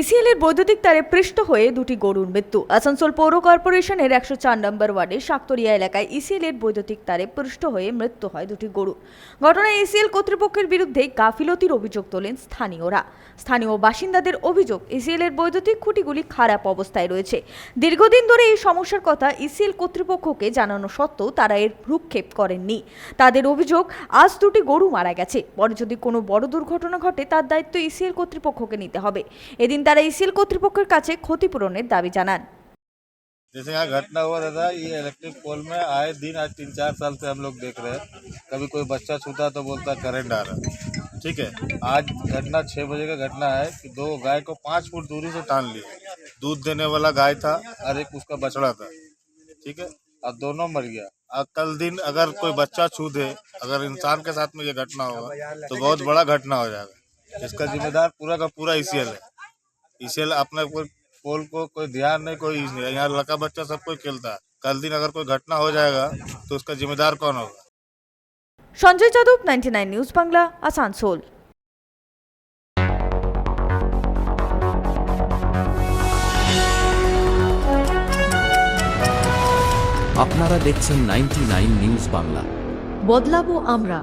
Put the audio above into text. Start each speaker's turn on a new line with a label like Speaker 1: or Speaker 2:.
Speaker 1: ECL এর বৈদ্যুতিক তারে পৃষ্ঠ হয়ে দুটি গরুর মৃত্যু। আসানসোল পৌর কর্পোরেশনের একশো চার নম্বর ওয়ার্ডে শাকতরিয়া এলাকায় ইসিএলের বৈদ্যুতিক তারে পৃষ্ঠ হয়ে মৃত্যু হয় দুটি গরু। ঘটনায় ইসিএল কর্তৃপক্ষের বিরুদ্ধে গাফিলতির অভিযোগ তোলেন স্থানীয়রা। স্থানীয় বাসিন্দাদের অভিযোগ, ইসিএলের বৈদ্যুতিক খুঁটিগুলি খারাপ অবস্থায় রয়েছে। দীর্ঘদিন ধরে এই সমস্যার কথা ইসিএল কর্তৃপক্ষকে জানানো সত্ত্বেও তারা এর ভ্রুক্ষেপ করেননি। তাদের অভিযোগ, আজ দুটি গরু মারা গেছে। পরে যদি কোনো বড় দুর্ঘটনা ঘটে, তার দায়িত্ব ইসিএল কর্তৃপক্ষকে নিতে হবে। এদিন তারা ইসিএল কর্তৃপক্ষের কাছে ক্ষতিপূরণের দাবি জানান
Speaker 2: जैसे यहाँ घटना हुआ दादा ये इलेक्ट्रिक पोल में आए दिन आज तीन चार साल से हम लोग देख रहे हैं कभी कोई बच्चा छूता तो बोलता करंट आ रहा है ठीक है आज घटना छः बजे का घटना है कि दो गाय को पाँच फुट दूरी से टान लिया दूध देने वाला गाय था और एक उसका बछड़ा था ठीक है और दोनों मर गया और कल दिन अगर कोई बच्चा छू दे अगर इंसान के साथ में ये घटना होगा तो बहुत बड़ा घटना हो जाएगा इसका जिम्मेदार पूरा का पूरा ईसीएल है ईसीएल अपने कोई पोल को कोई ध्यान नहीं कोई नहीं है। यहाँ लड़का बच्चा सब कोई खेलता है कल दिन अगर कोई घटना हो जाएगा तो उसका जिम्मेदार कौन होगा
Speaker 1: সঞ্জয় যাদব নাইনটি নিউজ বাংলা আসানসোল
Speaker 3: আপনারা দেখছেন নাইনটি নিউজ বাংলা
Speaker 4: বদলাবো আমরা